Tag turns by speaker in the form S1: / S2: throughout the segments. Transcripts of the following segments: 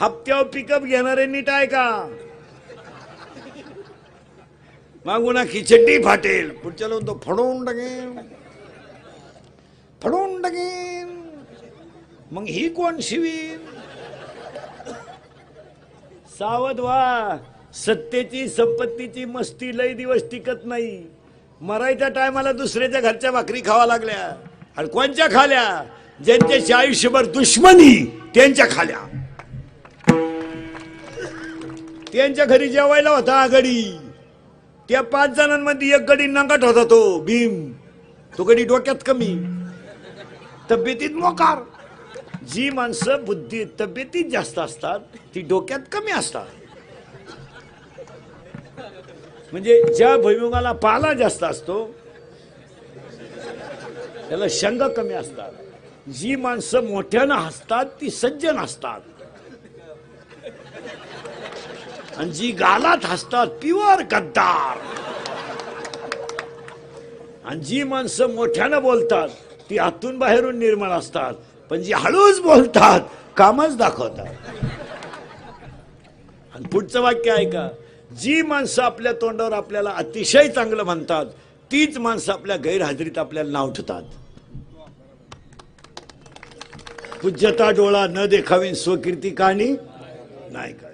S1: हप्त्यावर pickup घेणारे नीट आहे का मागून खिचडी फाटेल. पुढच्या लोक तो फडवून टाकेन फडवून टाकेन मग ही कोण शिवीर सावध व्हा. सत्तेची संपत्तीची मस्ती लय दिवस टिकत नाही. मरायच्या टायमाला दुसऱ्याच्या घरच्या भाकरी खावा लागल्या. आणि कोणच्या खाल्या? ज्यांच्याशी आयुष्यभर दुश्मनी त्यांच्या खाल्या. त्यांच्या घरी जेवायला होता गडी त्या पाच जणांमध्ये एक गडी नंगट होता तो भीम. तो गडी डोक्यात कमी. तब्येतीत मोकार. जी माणसं बुद्धी तब्येतीत जास्त असतात ती डोक्यात कमी असतात. म्हणजे ज्या भुईमुगाला पाला जास्त असतो त्याला शंग कमी असतात. जी माणसं मोठ्यानं हसतात ती सज्जन असतात. आणि जी गालात हसतात प्युअर गद्दार. आणि जी माणसं मोठ्यानं बोलतात ती आतून बाहेरून निर्मळ असतात पण जी हळूच बोलतात कामच दाखवतात. आणि पुढचं वाक्य ऐका जी माणसं आपल्या तोंडावर आपल्याला अतिशय चांगलं म्हणतात तीच माणसं आपल्या गैरहजेरीत आपल्याला नाव ठेवतात. पूज्यता डोळा न देखावी स्वकीर्ती कहाणी नाही का?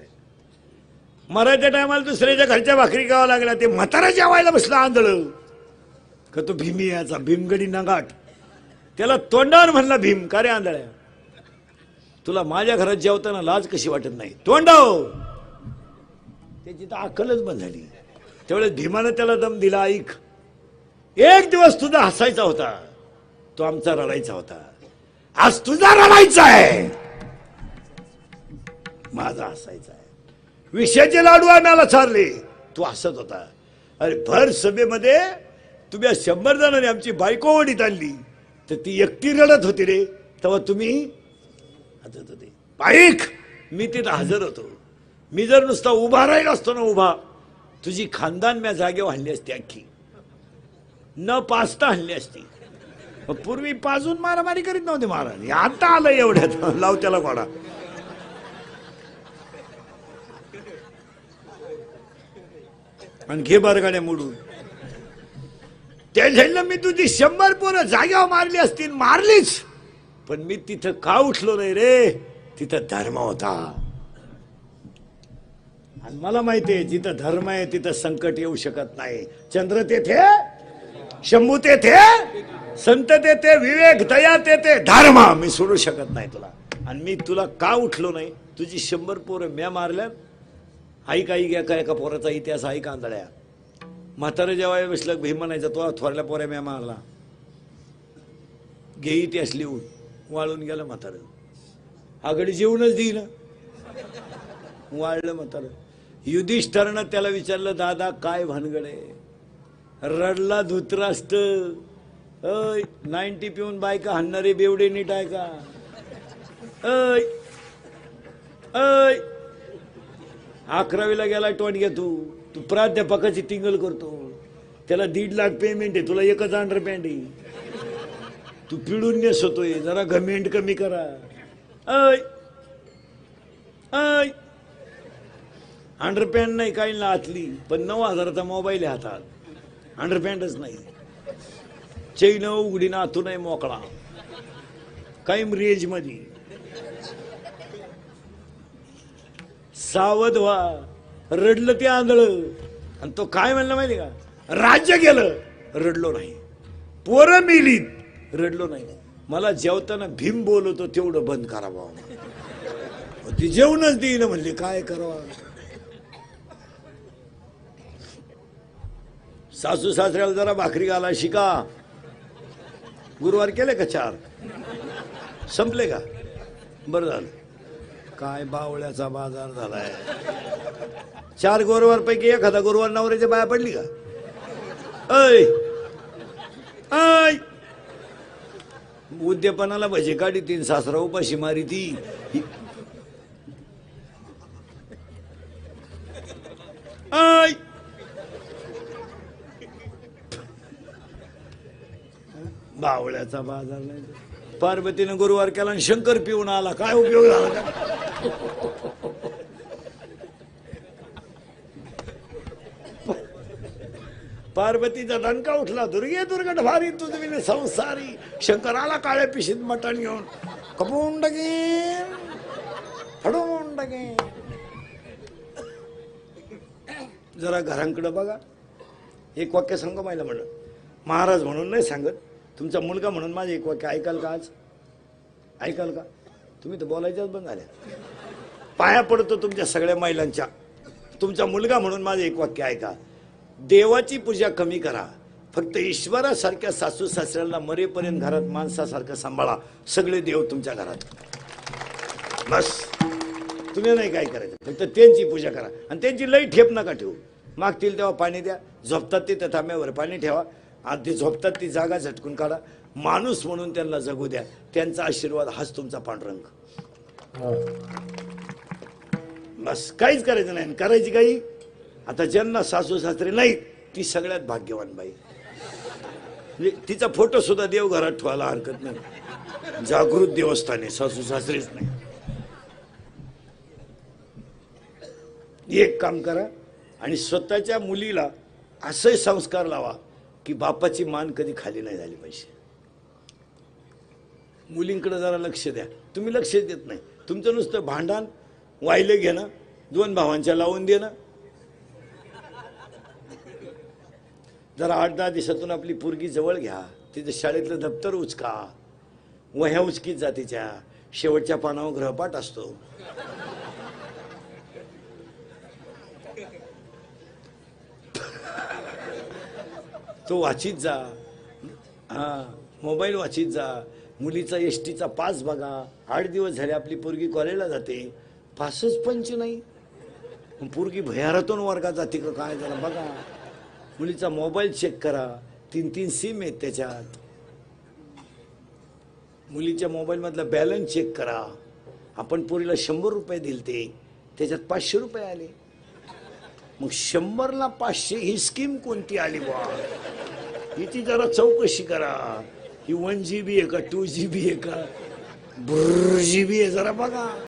S1: मराठ्या टायमाला दुसऱ्याच्या घरच्या भाकरी गावा लागल्या. ते म्हातारा जेवायला बसला आंधळ. का तो भीमी याचा? भीमगडी नगाट. त्याला तोंडावर म्हणला भीम का रे आंधळ्या? तुला माझ्या घरात जेवताना लाज कशी वाटत नाही? तोंडाव. त्याची तर अक्कलच बंद झाली. त्यावेळेस भीमानं त्याला दम दिला ऐक एक दिवस तुझा हसायचा होता. तो आमचा रडायचा होता. आज तुझा रडायचा आहे. माझा हसायचा आहे. विषयाचे लाडू आणायला चालले. तू हसत होता. अरे भर सभेमध्ये तुम्ही शंभर जणांनी आमची बायको ओढीत आणली. तर ती एकटी रडत होती रे. तेव्हा तुम्ही हसत होते. बाईक मी तिथं हजर होतो. मी जर नुसता उभा राहिला असतो ना उभा तुझी खानदान म्या जागेवर हल्ली असती अख्खी. न पाचता हल्ली असती. पूर्वी पाजून मारामारी करीत नव्हते महाराज. आता आलं एवढ्यात. लाव त्याला घोडा. आणि घे बरगाड्या मोडून. त्या मी तुझी शंभर पोरं जाग्यावर मारली असतील मारलीच. पण मी तिथं का उठलो नाही रे? तिथं धर्म होता. आणि मला माहितीये जिथं धर्म आहे तिथं संकट येऊ शकत नाही. चंद्र तेथे शंभू तेथे संत तेथे विवेक दया तेथे धर्म मी सोडू शकत नाही तुला. आणि मी तुला का उठलो नाही? तुझी शंभर पोरं म्या मारल्यात ऐक घ्या का एका पोराचा इतिहास आई कांदळ्या म्हातारं जेव्हा विसलक भीम म्हणायचा तो थोरल्या पोऱ्या म्या मारला. घे इतिहास लिहून वाळून गेलं म्हातारं. आगडी जेवणच देईन. वाळलं म्हातारं. युधिष्ठरनं त्याला विचारलं दादा काय भानगड? आहे रडला धुतराष्ट अय नाईन्टी पिऊन बायका हाणणारे बेवडे नीट आहे का? अय अय अकरावीला गेला टोणग्या तू. तू प्राध्यापकाची टिंगल करतो. त्याला दीड लाख पेमेंट आहे. तुला एकच अंडर पॅन्ट आहे. तू पिळून नेसतोय. जरा घमेंट कमी करा. अय अय अंडरपॅन्ट नाही काही ना आतली. पण नऊ हजाराचा मोबाईल आहे हातात. अंडरपॅन्टच नाही. चैन उघडी ना आतून आहे मोकळा. कायम रेंज सावध व्हा. रडलं ते आंधळ. आणि तो काय म्हणलं माहिती का? राज्य गेलं रडलो नाही. पोरं मिलीत रडलो नाही. मला जेवताना भीम बोलवतो तेवढं बंद करा बाबा ती जेवणच देईन म्हणली काय करावं? सासू सासऱ्याला जरा भाकरी घाला शिका. गुरुवार केले का चार? संपले का? बरं झालं. काय बावळ्याचा बाजार झालाय? चार गुरुवार पैकी एखादा गुरुवार नवऱ्याच्या बाया पडली का? ऐ! आय उद्यापनाला भजी काढी तीन सासरा उपाशी मारी ती. आय बावळ्याचा बाजार नाही. पार्वतीनं गुरुवार केला आणि शंकर पिऊन आला. काय उपयोग झाला? पार्वतीचा दणका उठला दुर्गे दुर्गट भारी तुझे संसारी. शंकराला काळ्या पिशीत मटण घेऊन कपून डगे फडून डगे जरा घरांकडं बघा. एक वाक्य सांगा माहिला म्हणलं. महाराज म्हणून नाही सांगत. तुमचा मुलगा म्हणून माझे एक वाक्य ऐकाल का आज? ऐकाल का? तुम्ही तर बोलायच्याच बंद झाल्या पाया पडतो तुमच्या सगळ्या महिलांच्या. तुमचा मुलगा म्हणून माझं एक वाक्य ऐका. देवाची पूजा कमी करा. फक्त ईश्वरासारख्या सासू सासऱ्याला मरेपर्यंत घरात माणसासारखं सांभाळा. सगळे देव तुमच्या घरात. बस. तुम्ही नाही काय करायचं. फक्त त्यांची पूजा करा. आणि त्यांची लई ठेप नका ठेवू. मागतील तेव्हा पाणी द्या. झोपतात ते त्या थांब्यावर पाणी ठेवा. आधी झोपतात ती जागा झटकून काढा. माणूस म्हणून त्यांना जगू द्या. त्यांचा आशीर्वाद हाच तुमचा पांडुरंग. बस काहीच करायचं नाही. करायची काही? आता ज्यांना सासू सासरे नाही ती सगळ्यात भाग्यवान बाई. म्हणजे तिचा फोटो सुद्धा देवघरात ठेवायला हरकत नाही. जागृत देवस्थान आहे सासू सासरेच नाही. एक काम करा आणि स्वतःच्या मुलीला असे संस्कार लावा की बापाची मान कधी खाली नाही झाली पाहिजे. मुलींकडे जरा लक्ष द्या. तुम्ही लक्ष देत नाही. तुमचं नुसतं भांडण वाहिले घेणं दोन भावांच्या लावून देणं. जरा आठ दहा दिवसातून आपली पोरगी जवळ घ्या. तिचं शाळेतलं दप्तर उचका. वह्या उचकीत जातीच्या शेवटच्या पानावर ग्रहपाठ असतो. तो वाचित जा. हा मोबाईल वाचित जा. मुलीचा एस टीचा पास बघा. आठ दिवस झाले आपली पोरगी कॉलेजला जाते. पासच पंच नाही. पोरगी भयारातून वर्गात जाते का काय झालं बघा. मुलीचा मोबाईल चेक करा. तीन तीन सिम आहेत त्याच्यात. मुलीच्या मोबाईलमधला बॅलन्स चेक करा. आपण पोरीला शंभर रुपये दिले ते त्याच्यात पाचशे रुपये आले. मग शंभरला पाचशे ही स्कीम कोणती आली बा हिची जरा चौकशी करा. ही वन जी बी आहे का टू जी बी आहे का? भर जी बी आहे जरा बघा.